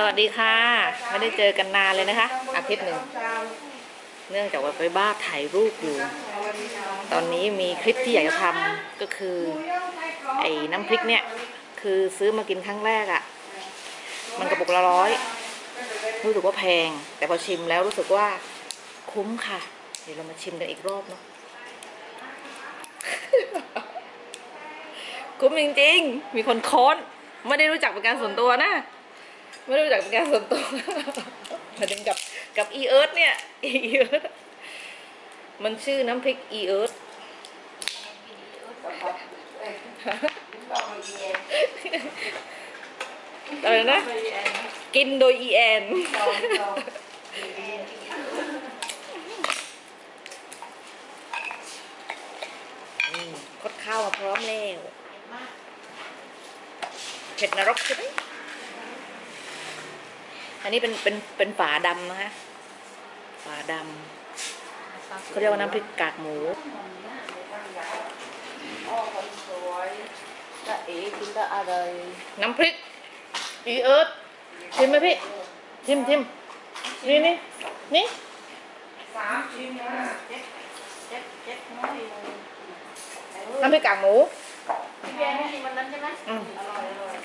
สวัสดีค่ะ ไม่ได้เจอกันนานเลยนะคะ อาทิตย์หนึ่ง เนื่องจากว่าไปบ้าถ่ายรูปอยู่ ตอนนี้มีคลิปที่อยากจะทำก็คือ ไอ้น้ำพริกเนี่ย คือซื้อมากินครั้งแรกอะ่ะ มันกระปุกละร้อย รู้สึกว่าแพง แต่พอชิมแล้วรู้สึกว่าคุ้มค่ะ เดี๋ยวเรามาชิมกันอีกรอบเนาะคุ้มจริงๆ มีคนค้นไม่ได้รู้จักเป็นการส่วนตัวนะ ไม่รู้จักเป็นการส่วนตัวมาดึงกับกับอีเอิร์ธเนี่ยอีเอิร์ธมันชื่อน้ำพริกอีเอิร์ธอะไรนะ กินโดยอีแอนคดข้าวมาพร้อมแล้วเผ็ดนรกใช่ไหม อันนี้เป็นเป็นเป็นฝาดำนะฮะฝาดำเขาเรียกว่าน้ำพริกกากหมูอ๋อคนสวยจะเอ๋กินได้อะไรน้ำพริกอีเอิร์ธชิมไหมพี่ชิมชิมนี่นี่นี่สามชิ้นนะเจ็ดเจ็ดเจ็ดน้อยเลยน้ำพริกกากหมูพี่แกไม่กินวันนั้นใช่ไหมอืมอร่อยอร่อย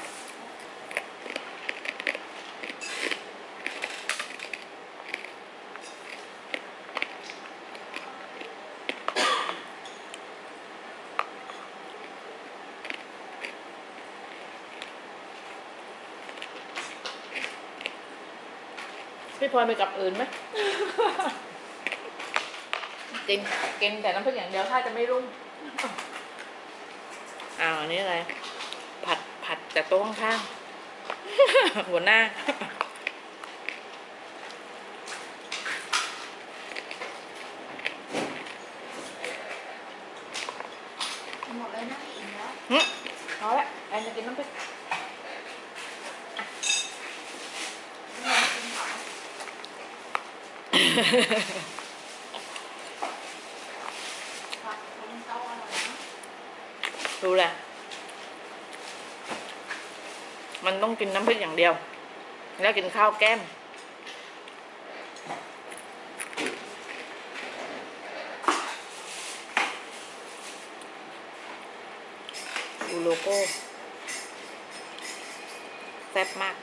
พี่พลอยไปกับอื่นไหมกินกินแต่น้ำพริกอย่างเดียวถ้าจะไม่รุ่งอ้าวอันนี้อะไร ผัดผัดจากโต๊ะข้างๆหัวหน้า หมดเลยนะอิ่มแล้วหึเอาละแอนจะกินน้ำพริก ผักคนเต้าอ ดูแหละ มันต้องกินน้ำพริกอย่างเดียว แล้วกินข้าวแก้ม ดูโลโก้แซ่บมาก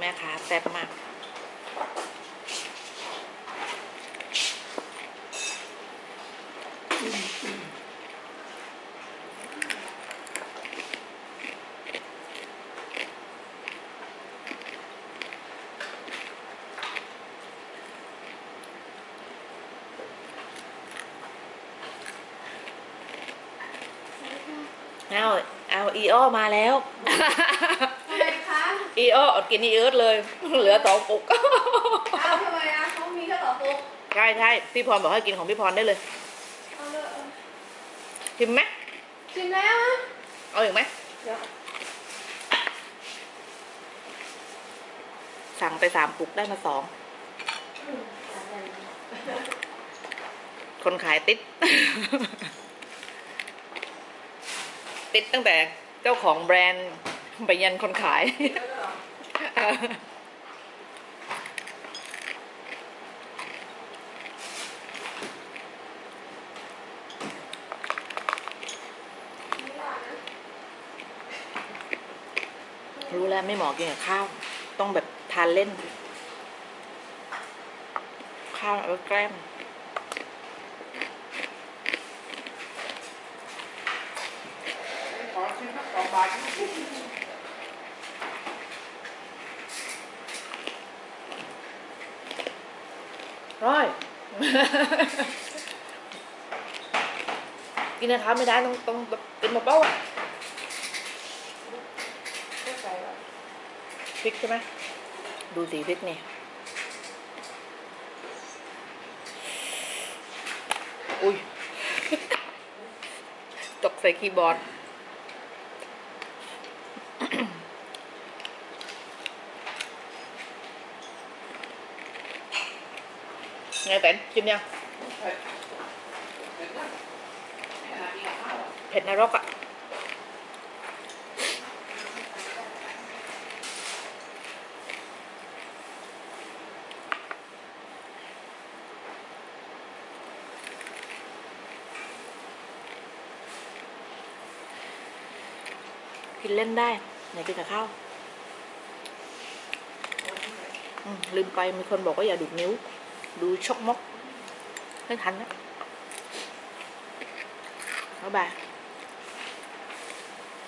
แม่ค้าแซ่บมากเอาเอาอีโอมาแล้ว ทำไมคะอีโออดกินอีเอิร์ธเลย เหลือสองปุกอ้าวทำไมอะเขามีแค่สองปุ๊กใช่ใช่พี่พรบอกให้กินของพี่พรได้เลยเอาเลยเอาชิมไหมชิมแล้วอะเอาอีกไหมเดี๋ยวสั่งไปสามปุกได้มาสองอืมอะไรนะคนขายติด ติดตั้งแต่เจ้าของแบรนด์ไปยันคนขาย รู้แล้วไม่เหมาะกินกับข้าว ต้องแบบทานเล่น ข้าวเอาแกล้มขอชิมสักสองบาท ร้อย กินนะคะไม่ได้ต้องต้องต้องกินมาเป้าอะก็ใส่วพริกใช่ไหมดูสีพริกนี่อุ้ยตกใส่คีย์บอร์ด ไงแตนกินยังเผ็ดนรกอะ่ะกินเล่นได้ไหนกินกับข้าวลืมไปมีคนบอกว่าอย่าดูดนิ้ว ดูชกมกไม่ทันนะบ๊ายบาย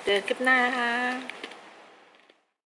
เจอคลิปหน้านะคะ